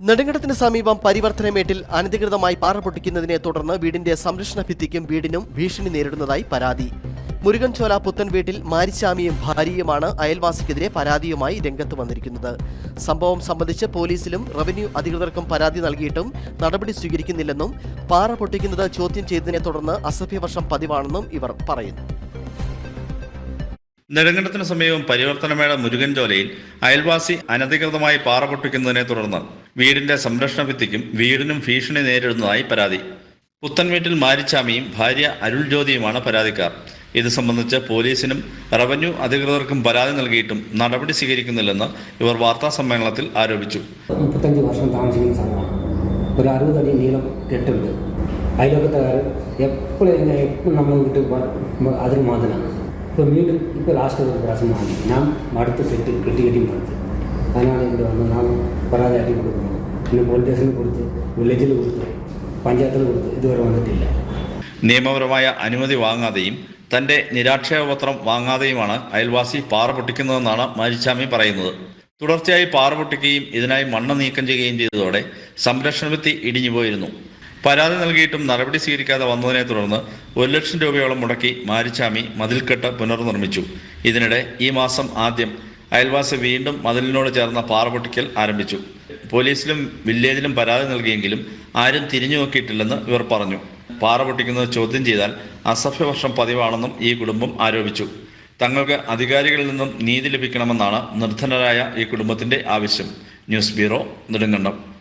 നെടുങ്കണ്ടത്തിന് സമീപം പരിവർത്തനമേട്ടിൽ അനധികൃതമായി പാറ പൊട്ടിക്കുന്നതിനെ തുടർന്ന് വീടിന്റെ സംരക്ഷണ ഭിത്തിക്കും വീടിനും ഭീഷണി നേരിടുന്നതായി പരാതി. മുരുകൻചോല പുത്തൻ വീട്ടിൽ മാരിച്ചാമിയും ഭാര്യയുമാണ് അയൽവാസിക്കെതിരെ പരാതിയുമായി രംഗത്ത് വന്നിരിക്കുന്നത്. സംഭവം സംബന്ധിച്ച് പോലീസിലും റവന്യൂ അധികൃതർക്കും പരാതി നൽകിയിട്ടും നടപടി സ്വീകരിക്കുന്നില്ലെന്നും പാറ പൊട്ടിക്കുന്നത് ചോദ്യം ചെയ്തതിനെ തുടർന്ന് അസഭ്യവർഷം പതിവാണെന്നും ഇവർ പറയുന്നു. നെടുങ്കണ്ടത്തിന് സമീപം പരിവർത്തനമേള മുരുകൻചോലയിൽ അയൽവാസി അനധികൃതമായി പാറ പൊട്ടിക്കുന്നതിനെ തുടർന്ന് വീടിന്റെ സംരക്ഷണ ഭിത്തിക്കും വീടിനും ഭീഷണി നേരിടുന്നതായി പരാതി. പുത്തൻ വീട്ടിൽ മാരിച്ചാമിയും ഭാര്യ അരുൾ ജ്യോതിയുമാണ് പരാതിക്കാർ. ഇത് സംബന്ധിച്ച് പോലീസിനും റവന്യൂ അധികൃതർക്കും പരാതി നൽകിയിട്ടും നടപടി സ്വീകരിക്കുന്നില്ലെന്ന് ഇവർ വാർത്താ സമ്മേളനത്തിൽ ആരോപിച്ചു. മുപ്പത്തഞ്ച് വർഷം താമസിക്കുന്ന സ്ഥലമാണ്. ഒരു അറുപതടി നീളം കെട്ടുണ്ട് അയലോക്കത്തുകാർ എപ്പോഴും എപ്പോഴും നമ്മൾ വിട്ട് അതിന് മാതനാണ് ഇപ്പോൾ വീണ്ടും ഇപ്പോൾ ലാസ്റ്റ് ഒരു പ്രാവശ്യം വാങ്ങി ഞാൻ മടുത്ത് കെട്ടി കെട്ടി കെട്ടി മടുത്ത്. അതിനാണ് ഇവിടെ വന്നത് നാം പരാതിയാക്കി കൊടുക്കുന്നത് പിന്നെ പോലീസ് സ്റ്റേഷനിൽ കൊടുത്ത് വില്ലേജിൽ കൊടുത്ത് പഞ്ചായത്തിൽ കൊടുത്ത് ഇതുവരെ വന്നിട്ടില്ല. നിയമപരമായ അനുമതി വാങ്ങാതെയും തന്റെ നിരാക്ഷേപപത്രം വാങ്ങാതെയുമാണ് അയൽവാസി പാറ പൊട്ടിക്കുന്നതെന്നാണ് മാരിച്ചാമി പറയുന്നത്. തുടർച്ചയായി പാറ പൊട്ടിക്കുകയും ഇതിനായി മണ്ണ് നീക്കം ചെയ്യുകയും ചെയ്തതോടെ സംരക്ഷണ ഭിത്തി ഇടിഞ്ഞുപോയിരുന്നു പരാതി നൽകിയിട്ടും നടപടി സ്വീകരിക്കാതെ വന്നതിനെ തുടർന്ന് ഒരു ലക്ഷം രൂപയോളം മുടക്കി മാരിച്ചാമി മതിൽക്കെട്ട് പുനർനിർമ്മിച്ചു. ഇതിനിടെ ഈ മാസം ആദ്യം അയൽവാസി വീണ്ടും മതിലിനോട് ചേർന്ന പാറപൊട്ടിക്കൽ ആരംഭിച്ചു. പോലീസിലും വില്ലേജിലും പരാതി നൽകിയെങ്കിലും ആരും തിരിഞ്ഞു നോക്കിയിട്ടില്ലെന്ന് ഇവർ പറഞ്ഞു. പാറ പൊട്ടിക്കുന്നത് ചോദ്യം ചെയ്താൽ അസഭ്യവർഷം പതിവാണെന്നും ഈ കുടുംബം ആരോപിച്ചു. തങ്ങൾക്ക് അധികാരികളിൽ നിന്നും നീതി ലഭിക്കണമെന്നാണ് നിർധനരായ ഈ കുടുംബത്തിന്റെ ആവശ്യം. News bureau Nedumkandam.